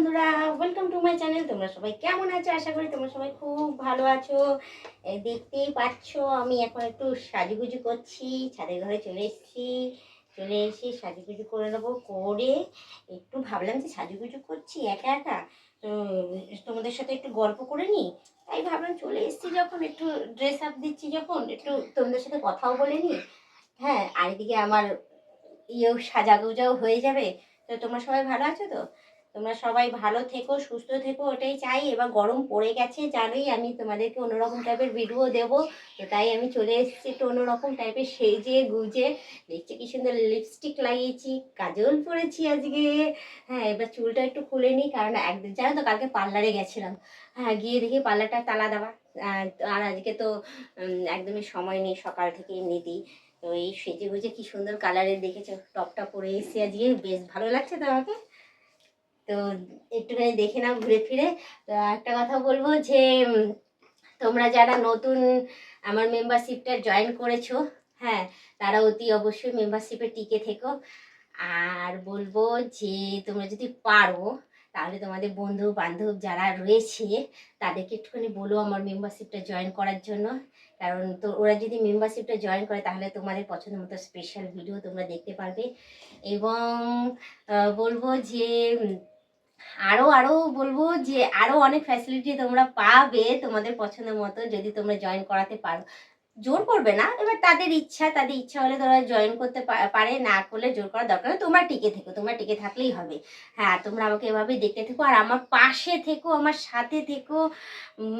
বন্ধুরা welcome to my channel তোমরা সবাই কেমন আছো? আশা করি তোমরা সবাই খুব ভালো আছো। দেখতেই পাচ্ছ, আমি এখন একটু সাজুগুজু করছি, ছাদের ঘরে চলে এসেছি। চলে এসে সাজুগুজু করে নেব, করে একটু ভাবলাম যে সাজুগুজু করছি একা একা। তো, তোমাদের সাথে একটু গল্প করে নিই। তাই ভাবলাম চলে এসেছি যখন, একটু ড্রেস আপ দিচ্ছি যখন, একটু তোমাদের সাথে কথাও বলে নিই। হ্যাঁ আর এদিকে আমার ইয়েও সাজাগুজাও হয়ে যাবে। তো তোমরা সবাই ভালো আছো তো? তোমরা সবাই ভালো থেকো, সুস্থ থেকো, ওটাই চাই। এবার গরম পড়ে গেছে, জানোই আমি তোমাদেরকে অন্যরকম টাইপের ভিডিও দেবো। তো তাই আমি চলে এসেছি একটু অন্যরকম টাইপের সেজে গুজে। দেখছি কি সুন্দর লিপস্টিক লাগিয়েছি, কাজল পরেছি আজকে। হ্যাঁ এবার চুলটা একটু খুলে নিই, কারণ একদিন জানো তো কালকে পার্লারে গেছিলাম। হ্যাঁ গিয়ে দেখি পার্লারটা তালা দেওয়া। আর আজকে তো একদমই সময় নেই, সকাল থেকে এমনিতেই তো এই সেজে গুজে কি সুন্দর কালারের দেখেছ? টপটা পরে এসেছি আজকে, বেশ ভালো লাগছে তো আমাকে তো একটুখানি দেখে নাও ঘুরে ফিরে। তো একটা কথা বলব যে তোমরা যারা নতুন আমার মেম্বারশিপটা জয়েন করেছ হ্যাঁ তারা অতি অবশ্যই মেম্বারশিপে টিকে থেকো। আর বলব যে, তোমরা যদি পারো, তাহলে তোমাদের বন্ধু বান্ধব যারা রয়েছে, তাদেরকে একটুখানি বলো আমার মেম্বারশিপটা জয়েন করার জন্য। কারণ তো ওরা যদি মেম্বারশিপটা জয়েন করে, তাহলে তোমাদের পছন্দ মতো স্পেশাল ভিডিও তোমরা দেখতে পারবে। এবং বলব যে আরও আরও বলব যে আরও অনেক ফ্যাসিলিটি তোমরা পাবে তোমাদের পছন্দ মতো যদি তোমরা জয়েন করাতে পারো। জোর করবে না? এবার তাদের ইচ্ছা তাদের ইচ্ছা হলে তোমরা জয়েন করতে পারে, না করলে জোর করার দরকার তোমরা টিকে থেকো, তোমরা টিকে থাকলেই হবে। হ্যাঁ তোমরা আমাকে এভাবেই দেখতে থেকো। আর আমার পাশে থেকো, আমার সাথে থেকো।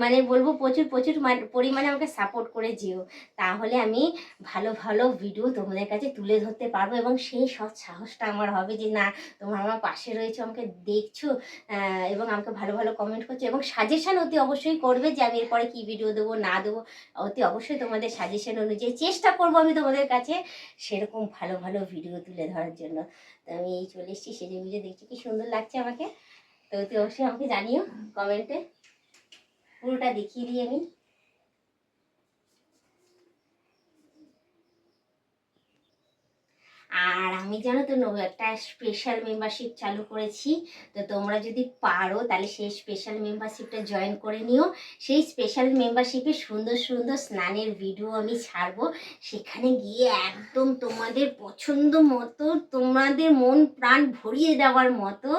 মানে বলব প্রচুর প্রচুর পরিমাণে আমাকে সাপোর্ট করে যেও। তাহলে আমি ভালো ভালো ভিডিও তোমাদের কাছে তুলে ধরতে পারব এবং সেই সৎ সাহসটা আমার হবে যে, না, তোমরা আমার পাশে রয়েছো, আমাকে দেখছ এবং আমাকে ভালো ভালো কমেন্ট করছ এবং সাজেশান অতি অবশ্যই করবে যে, আমি এরপরে কী ভিডিও দেবো, না দেবো। অতি অবশ্যই তোমাদের সাজেশন অনুযায়ী চেষ্টা করব আমি তোমাদের কাছে সেরকম ভালো ভালো ভিডিও তুলে ধরার জন্য। তো আমি এই চলে এসেছি, সেজে বুঝে দেখছি কি সুন্দর লাগছে আমাকে। তো অতি অবশ্যই আমাকে জানিও কমেন্টে পুরোটা দেখিয়ে দিই আমি। আর আমি জানো তো একটা স্পেশাল মেম্বারশিপ চালু করেছি। তো তোমরা যদি পারো, তাহলে সেই স্পেশাল মেম্বারশিপটা জয়েন করে নিও। সেই স্পেশাল মেম্বারশিপে সুন্দর সুন্দর স্নানের ভিডিও আমি ছাড়বো। সেখানে গিয়ে একদম তোমাদের পছন্দ মতো, তোমাদের মন প্রাণ ভরিয়ে দেওয়ার মতো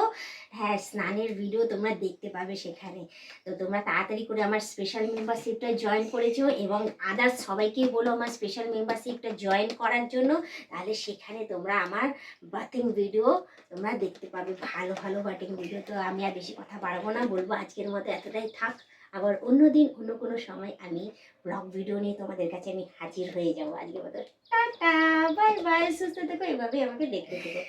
হ্যাঁ স্নানের ভিডিও তোমরা দেখতে পাবে সেখানে। তো তোমরা তাড়াতাড়ি করে আমার স্পেশাল মেম্বারশিপটা জয়েন করেছ এবং আদার্স সবাইকে বলো আমার স্পেশাল মেম্বারশিপটা জয়েন করার জন্য। তাহলে সেখানে তোমরা আমার বাথিং ভিডিও তোমরা দেখতে পাবে, ভালো ভালো বাটিং ভিডিও তো আমি আর বেশি কথা বাড়াবো না, বলব আজকের মতো এতটাই থাক। আবার অন্য দিন অন্য কোনো সময় আমি ব্লগ ভিডিও নিয়ে তোমাদের কাছে আমি হাজির হয়ে যাব। আজকের মতো টাটা বাই বাই সুস্থ থেকো এভাবে আমাকে দেখতে থেকো।